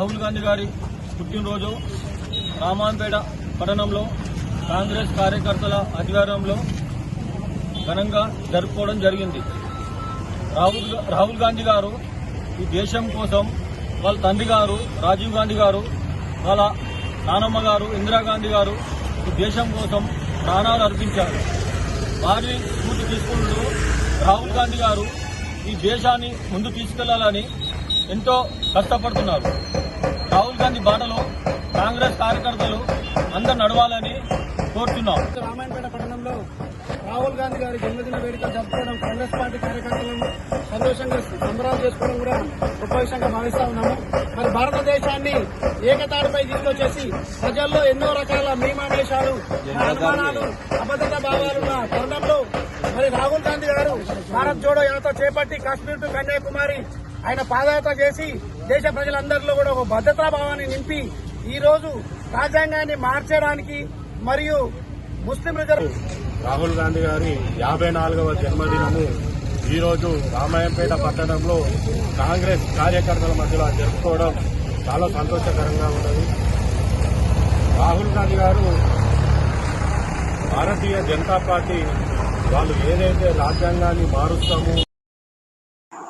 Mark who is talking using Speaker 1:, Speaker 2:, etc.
Speaker 1: రాహుల్ గాంధీ గారి పుట్టినరోజు రామాన్పేట పట్టణంలో కాంగ్రెస్ కార్యకర్తల ఆధ్వర్యంలో ఘనంగా జరుపుకోవడం జరిగింది. రాహుల్ రాహుల్ గాంధీ గారు ఈ దేశం కోసం వాళ్ళ తండ్రి గారు రాజీవ్ గాంధీ గారు వాళ్ళ నానమ్మ గారు ఇందిరాగాంధీ గారు ఈ దేశం కోసం ప్రాణాలు అర్పించారు. వారి స్ఫూర్తి తీసుకుంటూ రాహుల్ గాంధీ గారు ఈ దేశాన్ని ముందు తీసుకెళ్ళాలని ఎంతో కష్టపడుతున్నారు. గాంధీ బాటలో కాంగ్రెస్ కార్యకర్తలు అందరు నడవాలని కోరుతున్నాం.
Speaker 2: రామాయణపేట పట్టణంలో రాహుల్ గాంధీ గారి జన్మదిన వేడుక జరుపుకోవడం కాంగ్రెస్ పార్టీ కార్యకర్తలను సంతోషంగా సంబరాలు చేసుకోవడం కూడా గొప్ప విషయంగా భావిస్తా ఉన్నాము. మరి భారతదేశాన్ని ఏకతాటిపై తీసుకొచ్చేసి ప్రజల్లో ఎన్నో రకాల మీమావేశాలు అనుమానాలు అబద్ధత భావాలు ఉన్న తరుణంలో మరి రాహుల్ గాంధీ గారు భారత్ జోడో యాత్ర చేపట్టి కాశ్మీర్ టు కన్యాకుమారి ఆయన పాదయాత్ర చేసి దేశ ప్రజలందరిలో కూడా ఒక భద్రతా భావాన్ని నింపి ఈ రోజు రాజ్యాంగాన్ని మార్చడానికి మరియు ముస్లిం రిజర్వ్
Speaker 3: రాహుల్ గాంధీ గారి యాభై నాలుగవ జన్మదినము ఈరోజు రామాయంపేట పట్టణంలో కాంగ్రెస్ కార్యకర్తల మధ్యలో జరుపుకోవడం చాలా సంతోషకరంగా ఉన్నది. రాహుల్ గాంధీ గారు భారతీయ జనతా పార్టీ వాళ్ళు ఏదైతే రాజ్యాంగాన్ని మారుస్తామో